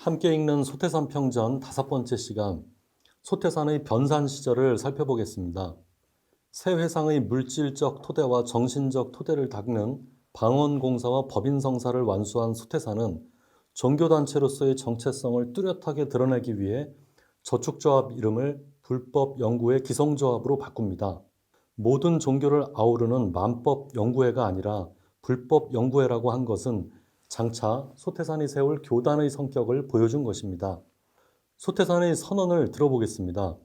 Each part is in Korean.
함께 읽는 소태산 평전 다섯 번째 시간, 소태산의 변산 시절을 살펴보겠습니다. 새 회상의 물질적 토대와 정신적 토대를 닦는 방언공사와 법인성사를 완수한 소태산은 종교단체로서의 정체성을 뚜렷하게 드러내기 위해 저축조합 이름을 불법 연구회 기성조합으로 바꿉니다. 모든 종교를 아우르는 만법 연구회가 아니라 불법 연구회라고 한 것은 장차 소태산이 세울 교단의 성격을 보여준 것입니다. 소태산의 선언을 들어보겠습니다.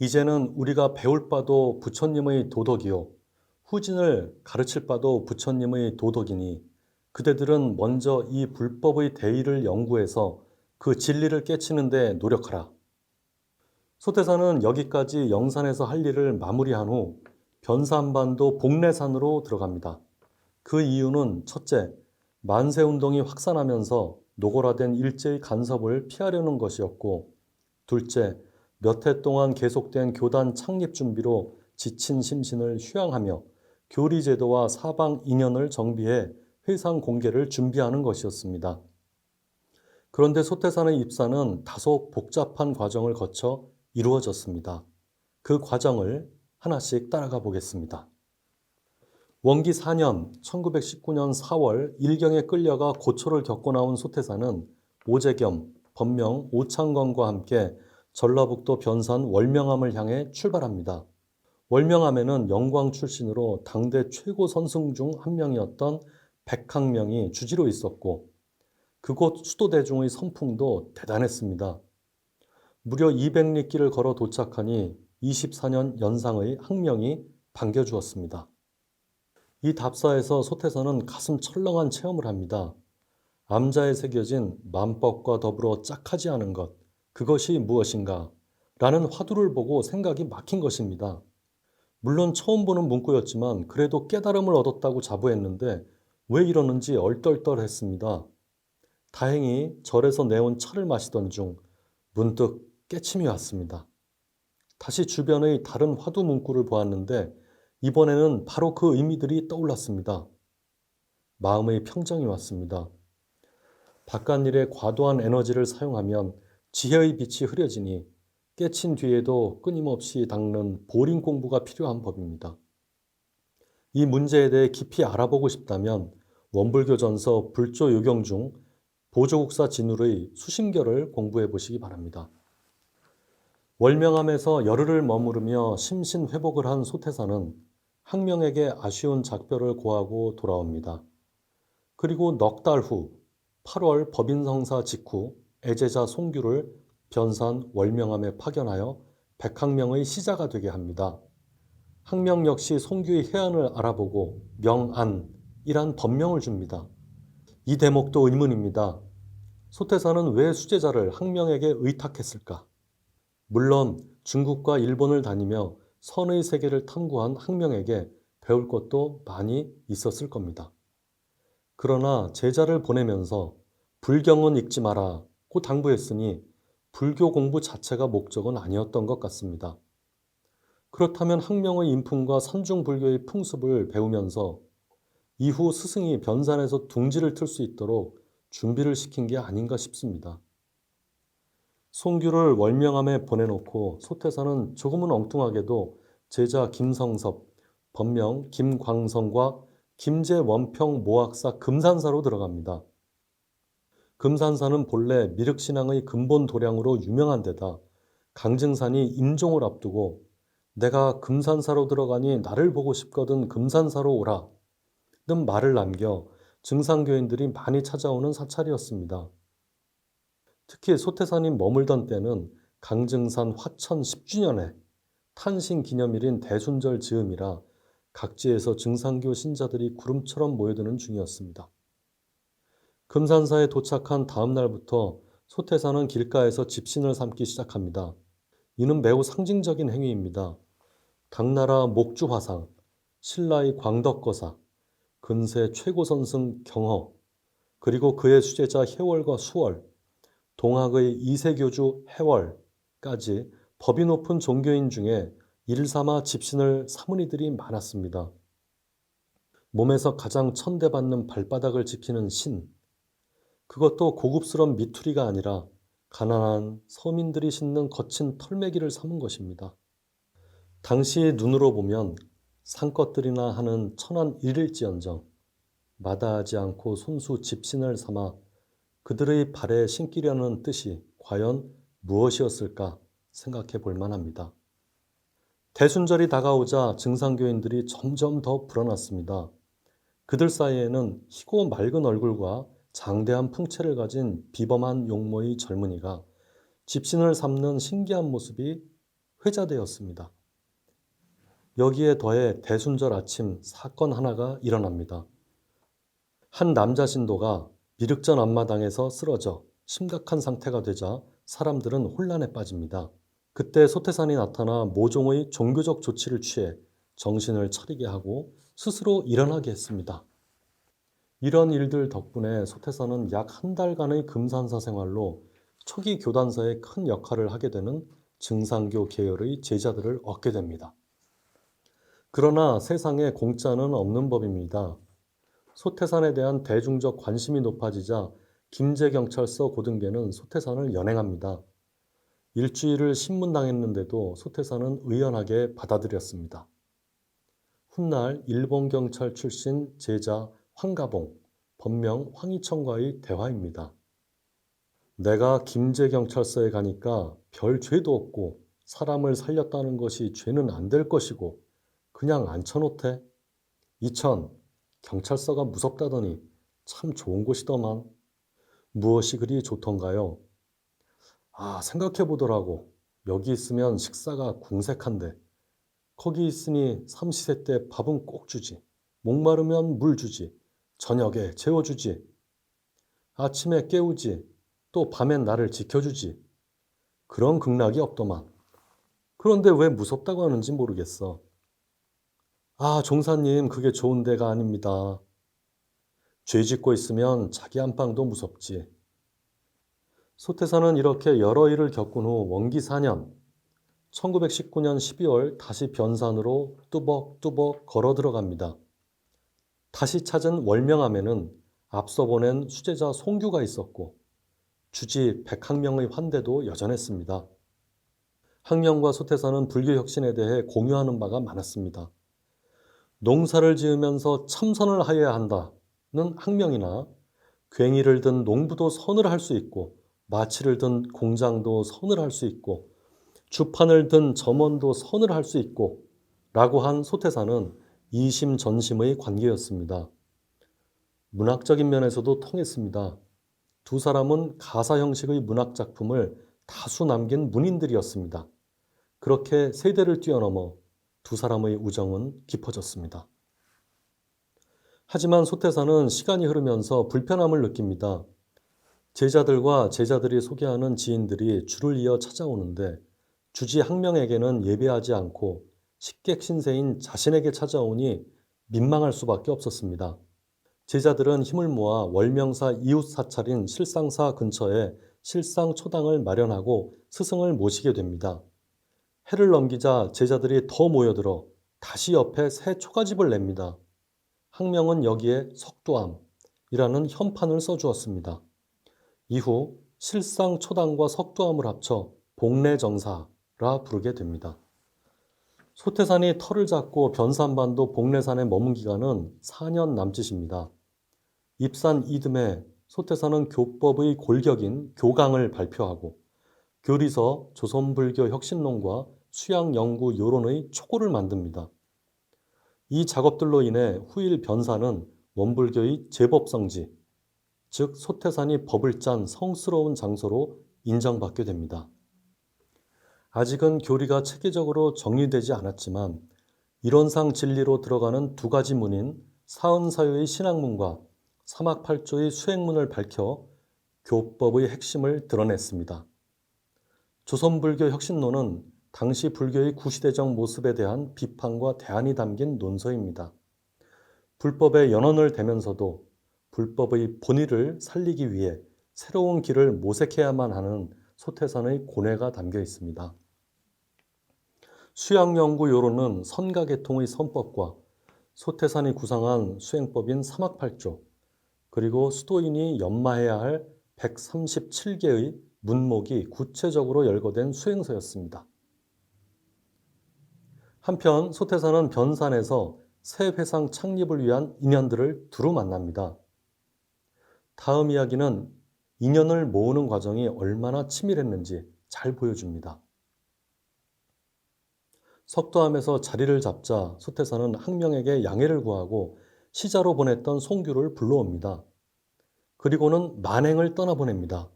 이제는 우리가 배울 바도 부처님의 도덕이요. 후진을 가르칠 바도 부처님의 도덕이니 그대들은 먼저 이 불법의 대의를 연구해서 그 진리를 깨치는데 노력하라. 소태산은 여기까지 영산에서 할 일을 마무리한 후 변산반도 복례산으로 들어갑니다. 그 이유는 첫째, 만세 운동이 확산하면서 노골화된 일제의 간섭을 피하려는 것이었고, 둘째, 몇 해 동안 계속된 교단 창립 준비로 지친 심신을 휴양하며 교리제도와 사방 인연을 정비해 회상 공개를 준비하는 것이었습니다. 그런데 소태산의 입사는 다소 복잡한 과정을 거쳐 이루어졌습니다. 그 과정을 하나씩 따라가 보겠습니다. 원기 4년 1919년 4월 일경에 끌려가 고초를 겪고 나온 소태사는 오재겸, 법명 오창건과 함께 전라북도 변산 월명암을 향해 출발합니다. 월명암에는 영광 출신으로 당대 최고 선승 중 한 명이었던 백항명이 주지로 있었고 그곳 수도대중의 선풍도 대단했습니다. 무려 200리길을 걸어 도착하니 24년 연상의 항명이 반겨주었습니다. 이 답사에서 소태서는 가슴 철렁한 체험을 합니다. 암자에 새겨진 만법과 더불어 짝하지 않은 것, 그것이 무엇인가? 라는 화두를 보고 생각이 막힌 것입니다. 물론 처음 보는 문구였지만 그래도 깨달음을 얻었다고 자부했는데 왜 이러는지 얼떨떨했습니다. 다행히 절에서 내온 차를 마시던 중 문득 깨침이 왔습니다. 다시 주변의 다른 화두 문구를 보았는데 이번에는 바로 그 의미들이 떠올랐습니다. 마음의 평정이 왔습니다. 바깥 일에 과도한 에너지를 사용하면 지혜의 빛이 흐려지니 깨친 뒤에도 끊임없이 닦는 보링 공부가 필요한 법입니다. 이 문제에 대해 깊이 알아보고 싶다면 원불교 전서 불조 요경 중 보조국사 진울의 수심결을 공부해 보시기 바랍니다. 월명암에서 열흘을 머무르며 심신 회복을 한 소태사는 항명에게 아쉬운 작별을 고하고 돌아옵니다. 그리고 넉 달 후 8월 법인 성사 직후 애제자 송규를 변산 월명암에 파견하여 백항명의 시자가 되게 합니다. 항명 역시 송규의 해안을 알아보고 명안이란 법명을 줍니다. 이 대목도 의문입니다. 소태사는 왜 수제자를 항명에게 의탁했을까? 물론 중국과 일본을 다니며 선의 세계를 탐구한 학명에게 배울 것도 많이 있었을 겁니다. 그러나 제자를 보내면서 불경은 읽지 마라고 당부했으니 불교 공부 자체가 목적은 아니었던 것 같습니다. 그렇다면 학명의 인품과 산중 불교의 풍습을 배우면서 이후 스승이 변산에서 둥지를 틀 수 있도록 준비를 시킨 게 아닌가 싶습니다. 송규를 월명암에 보내놓고 소태사는 조금은 엉뚱하게도 제자 김성섭, 법명 김광성과 김제원평 모학사 금산사로 들어갑니다. 금산사는 본래 미륵신앙의 근본 도량으로 유명한 데다 강증산이 임종을 앞두고 내가 금산사로 들어가니 나를 보고 싶거든 금산사로 오라 는 말을 남겨 증상교인들이 많이 찾아오는 사찰이었습니다. 특히 소태산이 머물던 때는 강증산 화천 10주년에 탄신 기념일인 대순절 즈음이라 각지에서 증상교 신자들이 구름처럼 모여드는 중이었습니다. 금산사에 도착한 다음 날부터 소태산은 길가에서 집신을 삼기 시작합니다. 이는 매우 상징적인 행위입니다. 당나라 목주 화상, 신라의 광덕거사, 근세 최고 선승 경허, 그리고 그의 수제자 해월과 수월, 동학의 이세교주 해월까지 법이 높은 종교인 중에 일삼아 집신을 삼은 이들이 많았습니다. 몸에서 가장 천대받는 발바닥을 지키는 신, 그것도 고급스러운 미투리가 아니라 가난한 서민들이 신는 거친 털매기를 삼은 것입니다. 당시 눈으로 보면 상것들이나 하는 천한 일일지언정 마다하지 않고 손수 집신을 삼아 그들의 발에 신기려는 뜻이 과연 무엇이었을까 생각해 볼 만합니다. 대순절이 다가오자 증상교인들이 점점 더 불어났습니다. 그들 사이에는 희고 맑은 얼굴과 장대한 풍채를 가진 비범한 용모의 젊은이가 집신을 삼는 신기한 모습이 회자되었습니다. 여기에 더해 대순절 아침 사건 하나가 일어납니다. 한 남자 신도가 미륵전 앞마당에서 쓰러져 심각한 상태가 되자 사람들은 혼란에 빠집니다. 그때 소태산이 나타나 모종의 종교적 조치를 취해 정신을 차리게 하고 스스로 일어나게 했습니다. 이런 일들 덕분에 소태산은 약 한 달간의 금산사 생활로 초기 교단사에 큰 역할을 하게 되는 증상교 계열의 제자들을 얻게 됩니다. 그러나 세상에 공짜는 없는 법입니다. 소태산에 대한 대중적 관심이 높아지자 김제경찰서 고등계는 소태산을 연행합니다. 일주일을 신문당했는데도 소태산은 의연하게 받아들였습니다. 훗날 일본 경찰 출신 제자 황가봉, 본명 황희청과의 대화입니다. 내가 김제경찰서에 가니까 별 죄도 없고 사람을 살렸다는 것이 죄는 안 될 것이고 그냥 앉혀놓대. 이천, 경찰서가 무섭다더니 참 좋은 곳이더만. 무엇이 그리 좋던가요? 아, 생각해 보더라고. 여기 있으면 식사가 궁색한데. 거기 있으니 삼시세 때 밥은 꼭 주지. 목마르면 물 주지. 저녁에 재워주지. 아침에 깨우지. 또 밤엔 나를 지켜주지. 그런 극락이 없더만. 그런데 왜 무섭다고 하는지 모르겠어. 아, 종사님, 그게 좋은 데가 아닙니다. 죄 짓고 있으면 자기 안방도 무섭지. 소태사는 이렇게 여러 일을 겪은 후 원기 4년, 1919년 12월 다시 변산으로 뚜벅뚜벅 걸어 들어갑니다. 다시 찾은 월명암에는 앞서 보낸 수제자 송규가 있었고 주지 백학명의 환대도 여전했습니다. 학명과 소태사는 불교 혁신에 대해 공유하는 바가 많았습니다. 농사를 지으면서 참선을 하여야 한다는 학명이나 괭이를 든 농부도 선을 할 수 있고 마치를 든 공장도 선을 할 수 있고 주판을 든 점원도 선을 할 수 있고 라고 한 소태사는 이심전심의 관계였습니다. 문학적인 면에서도 통했습니다. 두 사람은 가사 형식의 문학 작품을 다수 남긴 문인들이었습니다. 그렇게 세대를 뛰어넘어 두 사람의 우정은 깊어졌습니다. 하지만 소태사는 시간이 흐르면서 불편함을 느낍니다. 제자들과 제자들이 소개하는 지인들이 줄을 이어 찾아오는데 주지 학명에게는 예배하지 않고 식객 신세인 자신에게 찾아오니 민망할 수밖에 없었습니다. 제자들은 힘을 모아 월명사 이웃 사찰인 실상사 근처에 실상 초당을 마련하고 스승을 모시게 됩니다. 해를 넘기자 제자들이 더 모여들어 다시 옆에 새 초가집을 냅니다. 학명은 여기에 석두암이라는 현판을 써주었습니다. 이후 실상 초당과 석두암을 합쳐 복례정사라 부르게 됩니다. 소태산이 터를 잡고 변산반도 복례산에 머문 기간은 4년 남짓입니다. 입산 이듬해 소태산은 교법의 골격인 교강을 발표하고 교리서, 조선불교 혁신론과 수양 연구 요론의 초고를 만듭니다. 이 작업들로 인해 후일 변사는 원불교의 제법성지, 즉 소태산이 법을 짠 성스러운 장소로 인정받게 됩니다. 아직은 교리가 체계적으로 정리되지 않았지만 이론상 진리로 들어가는 두 가지 문인 사은사유의 신학문과 사막팔조의 수행문을 밝혀 교법의 핵심을 드러냈습니다. 조선불교 혁신론은 당시 불교의 구시대적 모습에 대한 비판과 대안이 담긴 논서입니다. 불법의 연원을 대면서도 불법의 본의를 살리기 위해 새로운 길을 모색해야만 하는 소태산의 고뇌가 담겨 있습니다. 수양연구 요론은 선가계통의 선법과 소태산이 구상한 수행법인 사막팔조, 그리고 수도인이 연마해야 할 137개의 문목이 구체적으로 열거된 수행서였습니다. 한편 소태사는 변산에서 새 회상 창립을 위한 인연들을 두루 만납니다. 다음 이야기는 인연을 모으는 과정이 얼마나 치밀했는지 잘 보여줍니다. 석도함에서 자리를 잡자 소태사는 항명에게 양해를 구하고 시자로 보냈던 송규를 불러옵니다. 그리고는 만행을 떠나보냅니다.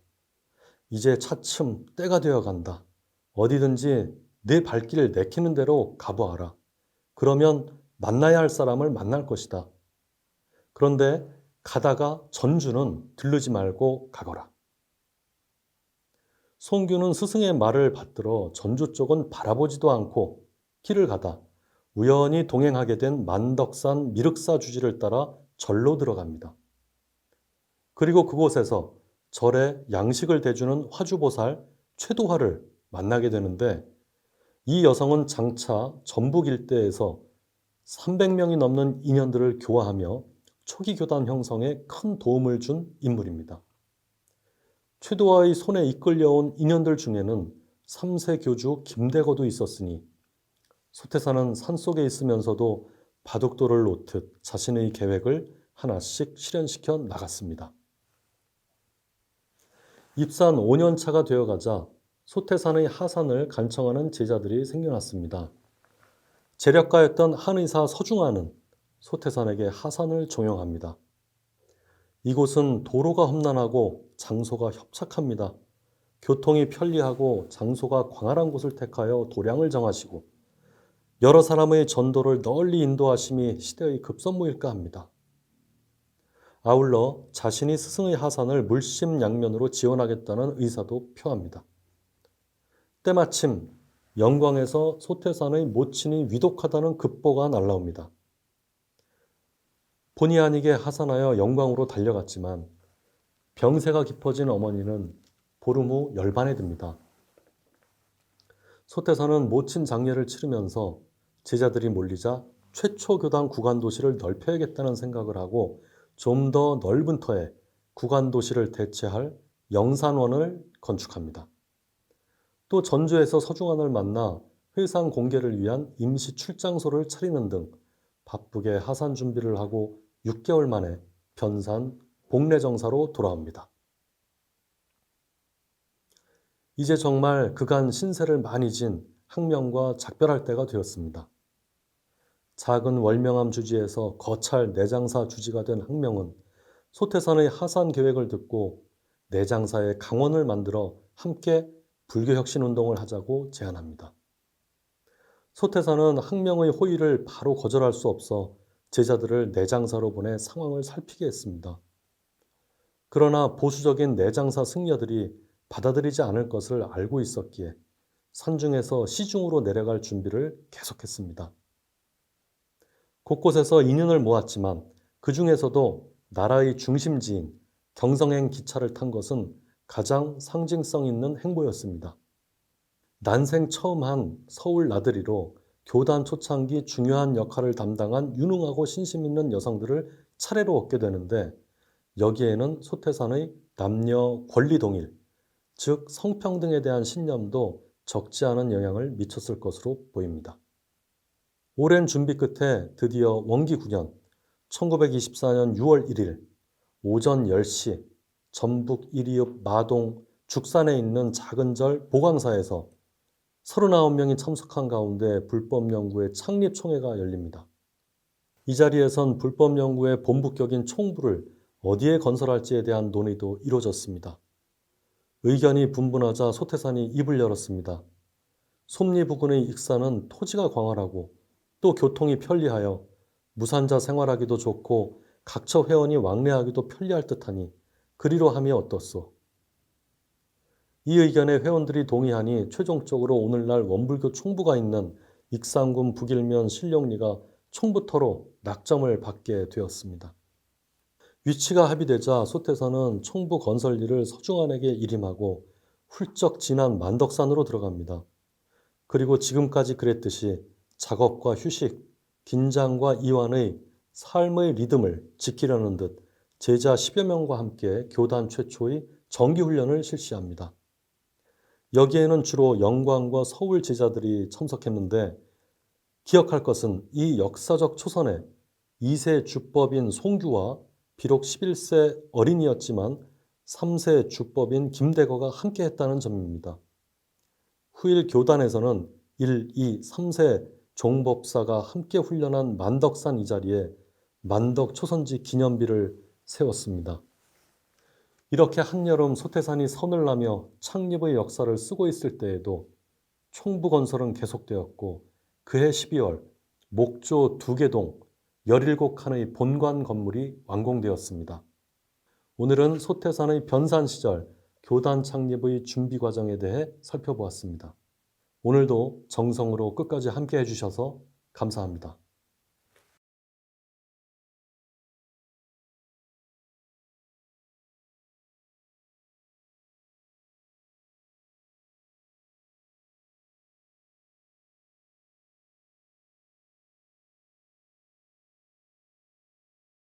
이제 차츰 때가 되어 간다. 어디든지 내 발길을 내키는 대로 가보아라. 그러면 만나야 할 사람을 만날 것이다. 그런데 가다가 전주는 들르지 말고 가거라. 송규는 스승의 말을 받들어 전주 쪽은 바라보지도 않고 길을 가다 우연히 동행하게 된 만덕산 미륵사 주지를 따라 절로 들어갑니다. 그리고 그곳에서 절에 양식을 대주는 화주보살 최도화를 만나게 되는데 이 여성은 장차 전북 일대에서 300명이 넘는 인연들을 교화하며 초기 교단 형성에 큰 도움을 준 인물입니다. 최도화의 손에 이끌려온 인연들 중에는 3세 교주 김대거도 있었으니 소태사는 산속에 있으면서도 바둑돌을 놓듯 자신의 계획을 하나씩 실현시켜 나갔습니다. 입산 5년 차가 되어가자 소태산의 하산을 간청하는 제자들이 생겨났습니다. 재력가였던 한의사 서중하는 소태산에게 하산을 종용합니다. 이곳은 도로가 험난하고 장소가 협착합니다. 교통이 편리하고 장소가 광활한 곳을 택하여 도량을 정하시고 여러 사람의 전도를 널리 인도하심이 시대의 급선무일까 합니다. 아울러 자신이 스승의 하산을 물심양면으로 지원하겠다는 의사도 표합니다. 때마침 영광에서 소태산의 모친이 위독하다는 급보가 날라옵니다. 본의 아니게 하산하여 영광으로 달려갔지만 병세가 깊어진 어머니는 보름 후 열반에 듭니다. 소태산은 모친 장례를 치르면서 제자들이 몰리자 최초 교당 구간 도시를 넓혀야겠다는 생각을 하고 좀 더 넓은 터에 구간 도시를 대체할 영산원을 건축합니다. 또 전주에서 서중환을 만나 회상 공개를 위한 임시 출장소를 차리는 등 바쁘게 하산 준비를 하고 6개월 만에 변산 복례정사로 돌아옵니다. 이제 정말 그간 신세를 많이 진 학명과 작별할 때가 되었습니다. 작은 월명암 주지에서 거찰 내장사 주지가 된 학명은 소태산의 하산 계획을 듣고 내장사의 강원을 만들어 함께 불교 혁신 운동을 하자고 제안합니다. 소태산은 학명의 호의를 바로 거절할 수 없어 제자들을 내장사로 보내 상황을 살피게 했습니다. 그러나 보수적인 내장사 승려들이 받아들이지 않을 것을 알고 있었기에 산중에서 시중으로 내려갈 준비를 계속했습니다. 곳곳에서 인연을 모았지만 그 중에서도 나라의 중심지인 경성행 기차를 탄 것은 가장 상징성 있는 행보였습니다. 난생 처음 한 서울 나들이로 교단 초창기 중요한 역할을 담당한 유능하고 신심 있는 여성들을 차례로 얻게 되는데 여기에는 소태산의 남녀 권리 동일, 즉 성평등에 대한 신념도 적지 않은 영향을 미쳤을 것으로 보입니다. 오랜 준비 끝에 드디어 원기 9년 1924년 6월 1일 오전 10시 전북 이리읍 마동 죽산에 있는 작은 절 보광사에서 39명이 참석한 가운데 불법연구회 창립총회가 열립니다. 이 자리에선 불법연구의 본부격인 총부를 어디에 건설할지에 대한 논의도 이루어졌습니다. 의견이 분분하자 소태산이 입을 열었습니다. 솜리 부근의 익산은 토지가 광활하고 또 교통이 편리하여 무산자 생활하기도 좋고 각처 회원이 왕래하기도 편리할 듯하니 그리로 함이 어떻소? 이 의견에 회원들이 동의하니 최종적으로 오늘날 원불교 총부가 있는 익산군 북일면 신령리가 총부터로 낙점을 받게 되었습니다. 위치가 합의되자 소태선은 총부 건설 일을 서중환에게 일임하고 훌쩍 지난 만덕산으로 들어갑니다. 그리고 지금까지 그랬듯이 작업과 휴식, 긴장과 이완의 삶의 리듬을 지키려는 듯 제자 10여 명과 함께 교단 최초의 정기훈련을 실시합니다. 여기에는 주로 영광과 서울 제자들이 참석했는데 기억할 것은 이 역사적 초선에 2세 주법인 송규와 비록 11세 어린이였지만 3세 주법인 김대거가 함께 했다는 점입니다. 후일 교단에서는 1, 2, 3세 종법사가 함께 훈련한 만덕산 이 자리에 만덕 초선지 기념비를 세웠습니다. 이렇게 한여름 소태산이 선을 나며 창립의 역사를 쓰고 있을 때에도 총부 건설은 계속되었고 그해 12월 목조 두개동 17칸의 본관 건물이 완공되었습니다. 오늘은 소태산의 변산 시절 교단 창립의 준비 과정에 대해 살펴보았습니다. 오늘도 정성으로 끝까지 함께 해주셔서 감사합니다.